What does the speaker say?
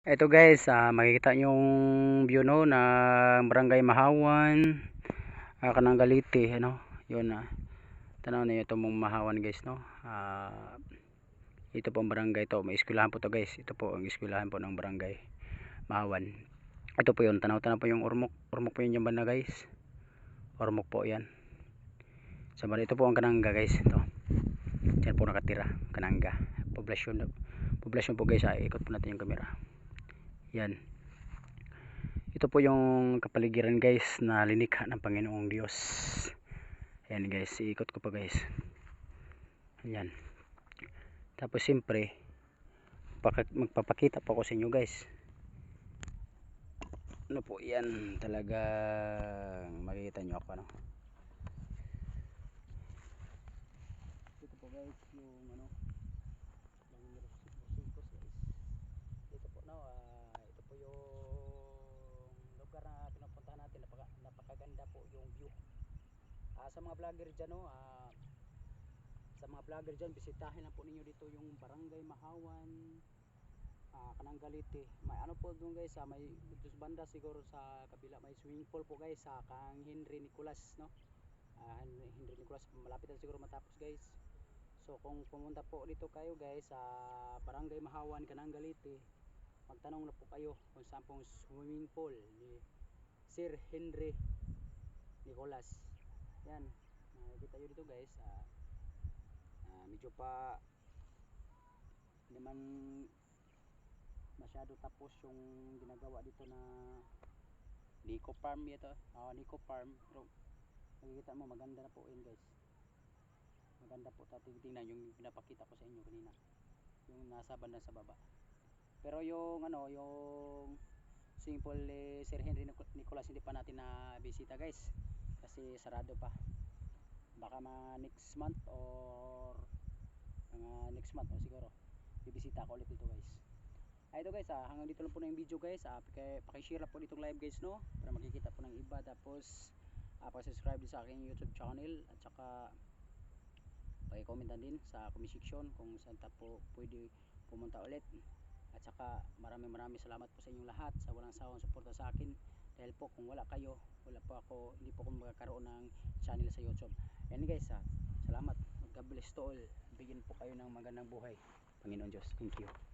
Ito guys, ah, makikita nyo yung view no na Barangay Mahawan, ah, kanang Galite, ano? 'Yun na. Tanaw niyo ito mong Mahawan guys no. Ah, ito po ang barangay to, may eskwelahan po to guys. Ito po ang eskwelahan po ng Barangay Mahawan. Ito po 'yun, tanaw-tanaw po yung Ormoc. Ormoc po 'yun yung banda guys. Ormoc po 'yan. Sa so, ito po ang Kananga guys, ito. Diyan po nakatira, Kananga. Poblasyon poblasyon po guys, ah. ikot po natin yung camera yan. Ito po yung kapaligiran guys na linikha ng Panginoong Diyos. Yan guys iikot ko pa guys. Yan tapos siyempre magpapakita po ako sa inyo guys. Ano po yan talagang makikita nyo ako ano? Ito po guys yung ano dito po no ah, ito po yung lugar na pinupuntahan natin napaka, napakaganda po yung view ah, sa mga vlogger dyan no ah, sa mga vlogger dyan bisitahin na po ninyo dito yung barangay Mahawan ah, Kanang Galite may ano po doon guys ah, may dos banda siguro sa kabila. May swimming pool po guys sa kang Henry Nicolas no? Ah, Henry Nicolas malapit na siguro matapos guys. So kung pumunta po dito kayo guys sa Barangay Mahawan, Kanang Galite, magtanong na po kayo kung saan pong swimming pool ni Sir Henry Nicolas. Yan, nakikita nyo dito guys. Uh, uh, medyo pa hindi man masyado tapos yung ginagawa dito na Nico Farm ito. Uh, Nico Farm. Pero makikita mo maganda na po yun guys maganda po tingnan yung pinapakita ko sa inyo kanina yung nasa banda sa baba pero yung ano yung simple eh, Sir Henry Nicolas hindi pa natin na bisita guys kasi sarado pa. Baka ma next month or mga next month o siguro. Bibisita ko ulit dito guys. Ay ito guys ah, hanggang dito lang po na yung video guys. Ah, pakishare lang po ditong live guys no? Para makikita po ng iba. Tapos ah, pa-subscribe sa aking youtube channel. At saka paki-commentan din sa comment section kung saan ta po pwede pumunta ulit. At saka maraming maraming salamat po sa inyong lahat sa walang sawang suporta sa akin. Dahil po kung wala kayo wala po ako hindi po ako magkakaroon ng channel sa youtube. Yan guys ha, salamat. God bless to all. Bigyan po kayo ng magandang buhay. Panginoon Diyos thank you